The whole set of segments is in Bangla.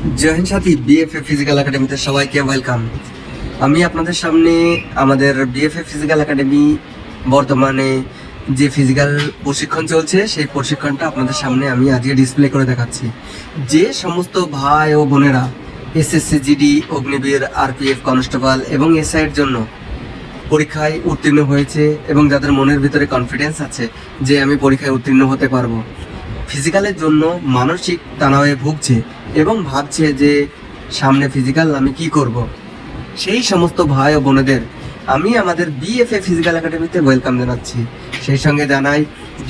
জয়েন সাথী বিএফএ ফিজিক্যাল একাডেমিতে সবাইকে ওয়েলকাম আমি আপনাদের সামনে আমাদের বিএফএ ফিজিক্যাল একাডেমি বর্তমানে যে ফিজিক্যাল প্রশিক্ষণ চলছে, সেই প্রশিক্ষণটা আপনাদের সামনে আমি আজকে ডিসপ্লে করে দেখাচ্ছি। যে সমস্ত ভাই ও বোনেরা SSC GD Agniveer RPF constable এবং এসআইয়ের জন্য পরীক্ষায় উত্তীর্ণ হয়েছে এবং যাদের মনের ভিতরে কনফিডেন্স আছে যে আমি পরীক্ষায় উত্তীর্ণ হতে পারব। ফিজিক্যালের জন্য মানসিক তনাবে ভুগছে এবং ভাবছে যে সামনে ফিজিক্যাল আমি কি করব। সেই সমস্ত ভাই ও বোনেদের আমি আমাদের বিএফএ ফিজিক্যাল একাডেমিতে ওয়েলকাম জানাচ্ছি সেই সঙ্গে জানাই,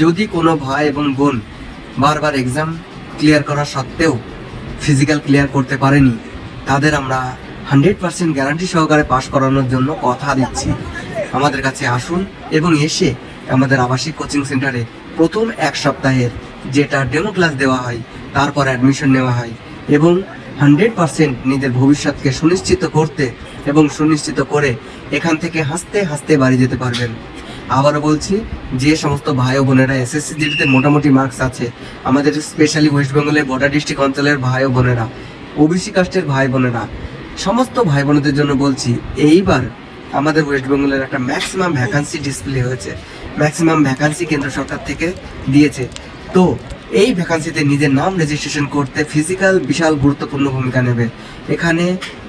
যদি কোনো ভাই এবং বোন বারবার এক্সাম ক্লিয়ার করা সত্ত্বেও ফিজিক্যাল ক্লিয়ার করতে পারেনি, তাদের আমরা হান্ড্রেড পার্সেন্ট গ্যারান্টি সহকারে পাশ করানোর জন্য কথা দিচ্ছি আমাদের কাছে আসুন এবং এসে আমাদের আবাসিক কোচিং সেন্টারে প্রথম এক সপ্তাহের যেটা ডেমো ক্লাস দেওয়া হয়, তারপর অ্যাডমিশন নেওয়া হয় এবং হান্ড্রেড পার্সেন্ট নিজের ভবিষ্যৎকে সুনিশ্চিত করতে এবং সুনিশ্চিত করে এখান থেকে হাসতে হাসতে বাড়ি যেতে পারবেন। আবারও বলছি, যে সমস্ত ভাই ও বোনেরা এসএসসি জিডিতে মোটামুটি মার্কস আছে, আমাদের স্পেশালি ওয়েস্ট বেঙ্গলের বর্ডার ডিস্ট্রিক্ট অঞ্চলের ভাই ও বোনেরা ওবিসি কাস্টের ভাই বোনেরা, সমস্ত ভাই বোনদের জন্য বলছি, এইবার আমাদের ওয়েস্ট বেঙ্গলের একটা ম্যাক্সিমাম ভ্যাকান্সি ডিসপ্লে হয়েছে। ম্যাক্সিমাম ভ্যাকান্সি কেন্দ্র সরকার থেকে দিয়েছে। তো এই ভ্যাকান্সিতে নিজের নাম রেজিস্ট্রেশন করতে ফিজিক্যাল বিশাল গুরুত্বপূর্ণ ভূমিকা নেবে। এখানে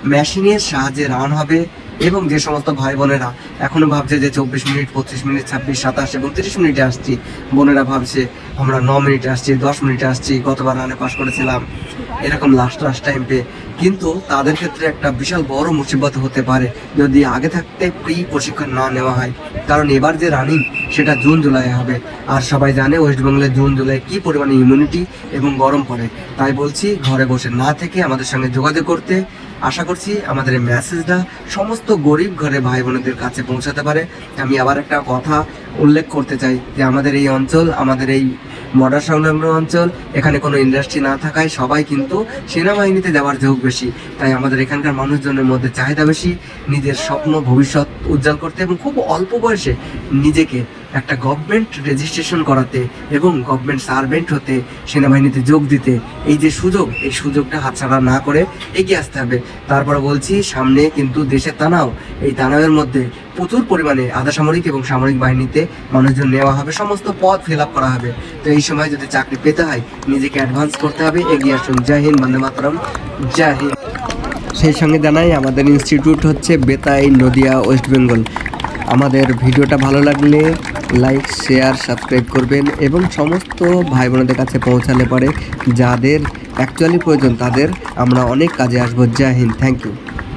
মেশিনের সাহায্যে রান হবে। এবং যে সমস্ত ভাই বোনেরা এখনও ভাবছে যে চব্বিশ মিনিট, পঁচিশ মিনিট, ছাব্বিশ, সাতাশ এবং তিরিশ মিনিটে আসছি। বোনেরা ভাবছে, আমরা ন মিনিটে আসছি, দশ মিনিটে আসছি, গতবার রানে পাশ করেছিলাম। এরকম লাস্ট লাস্ট টাইম পেয়ে। কিন্তু তাদের ক্ষেত্রে একটা বিশাল বড় মুসিবত হতে পারে যদি আগে থাকতে প্রি প্রশিক্ষণ না নেওয়া হয়। কারণ এবার যে রানিং সেটা জুন, জুলাই হবে। আর সবাই জানে ওয়েস্ট বেঙ্গলে জুন, জুলাই কি পরিমাণে ইমিউনিটি এবং গরম পড়ে। তাই বলছি, ঘরে বসে না থেকে আমাদের সঙ্গে যোগাযোগ করতে আশা করছি আমাদের এই মেসেজটা সমস্ত গরিব ঘরে ভাই বোনদের কাছে পৌঁছাতে পারে। আমি আবার একটা কথা উল্লেখ করতে চাই যে আমাদের এই অঞ্চল, আমাদের এই বর্ডার সংলগ্ন অঞ্চল, এখানে কোনো ইন্ডাস্ট্রি না থাকায় সবাই কিন্তু সেনাবাহিনীতে যাওয়ার ঝোঁক বেশি। তাই আমাদের এখানকার মানুষজনের মধ্যে চাহিদা বেশি, নিজের স্বপ্ন, ভবিষ্যৎ উজ্জ্বল করতে এবং খুব অল্প বয়সে নিজেকে একটা গভর্নমেন্ট রেজিস্ট্রেশন করাতে এবং গভর্নমেন্ট সার্ভেন্ট হতে সেনাবাহিনীতে যোগ দিতে এই যে সুযোগ, এই সুযোগটা হাতছাড়া না করে এগিয়ে আসতে হবে। তারপর বলছি, সামনে কিন্তু দেশের তানাও, এই তানাওয়ের মধ্যে প্রচুর পরিমাণে আধা সামরিক এবং সামরিক বাহিনীতে মানুষজন নেওয়া হবে, সমস্ত পদ ফিল আপ করা হবে। তো এই সময় যদি চাকরি পেতে হয়, নিজেকে অ্যাডভান্স করতে হবে, এগিয়ে আসুন। জয় হিন্দ, বন্দে মাতরম। জয় হিন্দ। সেই সঙ্গে জানাই, আমাদের ইনস্টিটিউট হচ্ছে বেতাই, নদিয়া, ওয়েস্ট বেঙ্গল। আমাদের ভিডিওটা ভালো লাগলে লাইক শেয়ার সাবস্ক্রাইব করবেন এবং সমস্ত ভাই বোনদের কাছে পৌঁছালে পরে যাদের অ্যাকচুয়ালি প্রয়োজন তাদের আমরা অনেক কাজে আসব। জয় হিন্দ। Thank you